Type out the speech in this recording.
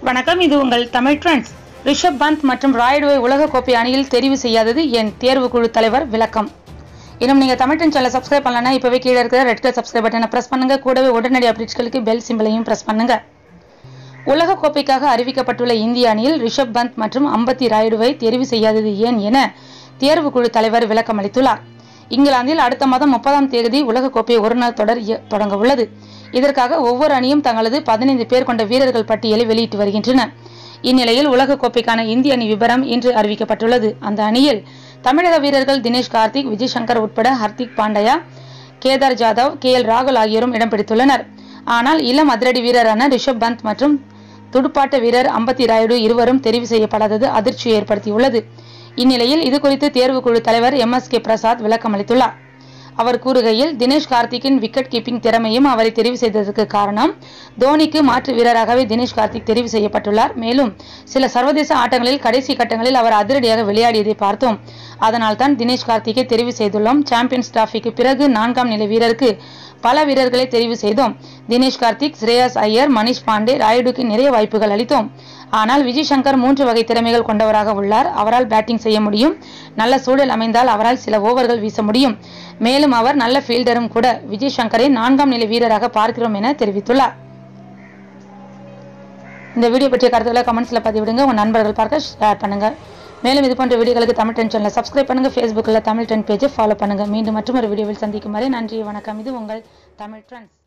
வணக்கம் இது உங்கள் தமிழ் ட்ரெண்ட்ஸ். ரிஷப் பந்த் மற்றும் ராய்டுவை உலகக்கோப்பை அணியில் தெரிவு செய்யாதது என் தேர்வுக்குழு தலைவர் விளக்கம். இன்னும் நீங்க தமிழ் ட்ரெண்ட் சேனல் சப்ஸ்கிரைப் பண்ணலன்னா இப்பவே கீழே இருக்கிற ரெட் கலர் சப்ஸ்கிரைப் பட்டனை பிரஸ் பண்ணுங்க. கூடவே உடனடி அப்டேட்ஸ்களுக்கு பெல் சிம்பிளையும் பிரஸ் பண்ணுங்க. உலகக்கோப்பைக்காக அறிவிக்கப்பட்டுள்ள இந்திய அணியில் ரிஷப் பந்த் மற்றும் அம்பத்தி ராய்டுவை தெரிவு செய்யாதது ஏன் என தேர்வு குழு தலைவர் விளக்கம் அளித்துள்ளார் இங்கிலாந்தில் அடுத்த மாதம் முப்பதாம் தேதி உலகக்கோப்பை ஒருநாள் தொடர் தொடங்க உள்ளது. இதற்காக ஒவ்வொரு அணியும் தங்களது பதினைந்து பேர் கொண்ட வீரர்கள் பட்டியலை வெளியிட்டு வருகின்றன. இந்நிலையில் உலகக்கோப்பைக்கான இந்திய அணி விவரம் இன்று அறிவிக்கப்பட்டுள்ளது. அந்த அணியில் தமிழக வீரர்கள் தினேஷ் கார்த்திக் விஜய் சங்கர் உட்பட ஹர்திக் பாண்டயா கேதார் ஜாதவ் கே எல் ராகுல் ஆகியோரும் இடம் பிடித்துள்ளனர். ஆனால் இளம் அதிரடி வீரரான ரிஷப் பந்த் மற்றும் துடுப்பாட்ட வீரர் அம்பத்தி ராயுடு இருவரும் தெரிவு செய்யப்படாதது அதிர்ச்சியை ஏற்படுத்தியுள்ளது. இந்நிலையில் இதுகுறித்து தேர்வுக்குழு தலைவர் எம் எஸ் கே பிரசாத் விளக்கம் அளித்துள்ளார். அவர் கூறுகையில் தினேஷ் கார்த்திக்கின் விக்கெட் கீப்பிங் திறமையும் அவரை தெரிவு செய்ததற்கு காரணம் தோனிக்கு மாற்று வீரராகவே தினேஷ் கார்த்திக் தெரிவு செய்யப்பட்டுள்ளார். மேலும் சில சர்வதேச ஆட்டங்களில் கடைசி கட்டங்களில் அவர் அதிரடியாக விளையாடியதை பார்த்தோம். அதனால்தான் தினேஷ் கார்த்திக்கை தெரிவு செய்துள்ளோம். சாம்பியன்ஸ் டிராஃபிக்கு பிறகு நான்காம் நிலை வீரருக்கு பல வீரர்களை தெரிவு செய்தோம். தினேஷ் கார்த்திக் ஸ்ரேயாஸ் ஐயர் மணிஷ் பாண்டே ராயுடுக்கு நிறைய வாய்ப்புகள் அளித்தோம். ஆனால் விஜய் சங்கர் மூன்று வகை திறமைகள் கொண்டவராக உள்ளார். அவரால் பேட்டிங் செய்ய முடியும். நல்ல சூழல் அமைந்தால் அவரால் சில ஓவர்கள் வீச முடியும். மேலும் அவர் நல்ல ஃபீல்டரும் கூட விஜய் சங்கரை நான்காம் நிலை வீரராக பார்க்கிறோம் என தெரிவித்துள்ளார். இந்த வீடியோ பற்றிய கருத்துக்களை கமெண்ட்ஸில் பதிவிடுங்க. உங்கள் நண்பர்கள் பார்க்க ஷேர் பண்ணுங்கள் மேலும் இது போன்ற வீடியோகளுக்கு தமிழ் டென் சேனலை சப்ஸ்கிரைப் பண்ணுங்க. ஃபேஸ்புக்கில் தமிழ் டென் பேஜை ஃபாலோ பண்ணுங்க. மீண்டும் மற்றொரு வீடியோவில் சந்திக்கும் வரை நன்றி வணக்கம். இது உங்கள் தமிழ் ட்ரெண்ட்ஸ்.